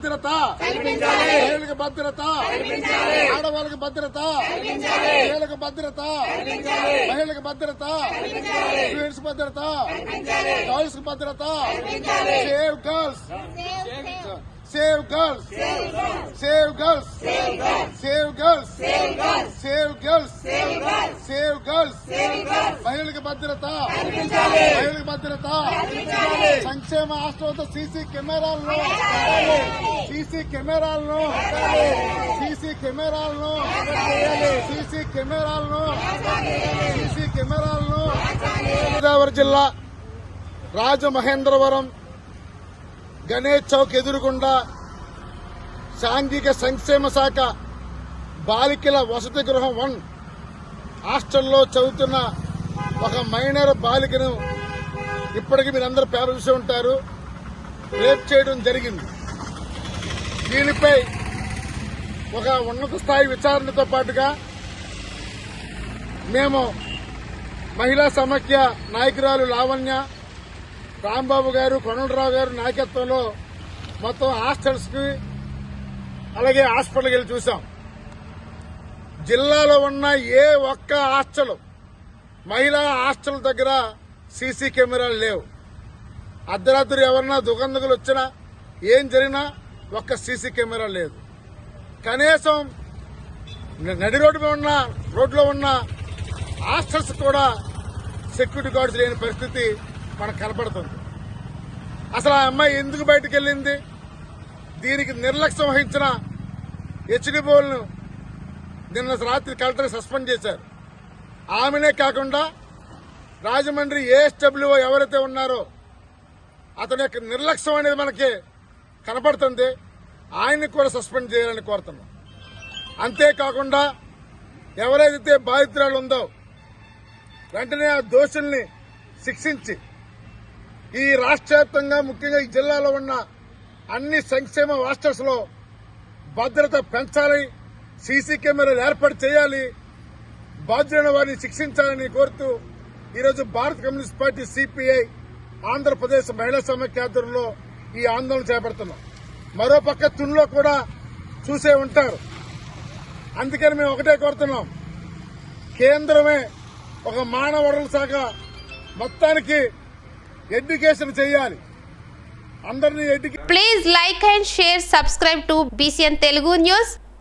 భద్రత మహిళలకు భద్రత ఆడవాళ్ళకి భద్రత మహిళలకు భద్రత మహిళలకు భద్రత స్టూడెంట్స్ భద్రత గర్ల్స్ భద్రత save girls save girls save girls save girls save girls save girls మహిళలకు భద్రత. మహిళలకు భద్రత. సంక్షేమ హాస్టల్తో సీసీ కెమెరాలను సీసీ కెమెరాలను సీసీ కెమెరాలను సీసీ కెమెరాలను సీసీ కెమెరాలను గోదావరి జిల్లా రాజమహేంద్రవరం గణేష్ చౌక్ ఎదురుగుండా సాంఘిక సంక్షేమ శాఖ బాలికల వసతి గృహం వన్ హాస్టల్లో చదువుతున్న ఒక మైనర్ బాలికను ఇప్పటికి మీరందరూ పేపర్ చూసి ఉంటారు. రేప్ చేయడం జరిగింది. దీనిపై ఒక ఉన్నత స్థాయి విచారణతో పాటుగా మేము మహిళా సమాఖ్య నాయకురాలు లావణ్య రాంబాబు గారు కొనలరావు గారు నాయకత్వంలో మొత్తం హాస్టల్స్కి అలాగే హాస్పిటల్కి వెళ్ళి చూసాం. జిల్లాలో ఉన్న ఏ ఒక్క హాస్టల్ మహిళా హాస్టల్ దగ్గర సీసీ కెమెరాలు లేవు. అర్ధరాత్రి ఎవరన్నా దుకాణకులు వచ్చినా ఏం జరిగినా ఒక్క సీసీ కెమెరా లేదు. కనీసం నడి రోడ్డు ఉన్న రోడ్లో ఉన్న హాస్టల్స్ కూడా సెక్యూరిటీ గార్డ్స్ లేని పరిస్థితి మనకు కనపడుతుంది. అసలు ఆ అమ్మాయి ఎందుకు బయటకు వెళ్ళింది? దీనికి నిర్లక్ష్యం వహించిన హెచ్డిబోల్ను నిన్న రాత్రి కలెక్టర్ సస్పెండ్ చేశారు. ఆమెనే కాకుండా రాజమండ్రి ఏఎస్డబ్ల్యూఓ ఎవరైతే ఉన్నారో అతని యొక్క నిర్లక్ష్యం అనేది మనకి కనపడుతుంది. ఆయన్ని కూడా సస్పెండ్ చేయాలని కోరుతున్నాం. అంతేకాకుండా ఎవరైతే బాధితురాలు ఉందో వెంటనే ఆ దోషుల్ని శిక్షించి ఈ రాష్ట్ర వ్యాప్తంగా ముఖ్యంగా ఈ జిల్లాలో ఉన్న అన్ని సంక్షేమ హాస్టల్స్లో భద్రత పెంచాలి సీసీ కెమెరాలు ఏర్పాటు చేయాలి బాధ్యులైన వారిని శిక్షించాలని కోరుతూ ఈరోజు భారత కమ్యూనిస్ట్ పార్టీ సిపిఐ ఆంధ్రప్రదేశ్ మహిళా సమైక్య ఆధ్వర్యంలో ఈ ఆందోళన చేపడుతున్నాం. మరోపక్క తునిలో కూడా చూసే ఉంటారు. అందుకని మేము ఒకటే కోరుతున్నాం. కేంద్రమే ఒక మానవ వనరుల శాఖ మొత్తానికి ఎడ్యుకేషన్ చేయాలి. అందరినీ educate please like and share subscribe to BCN Telugu news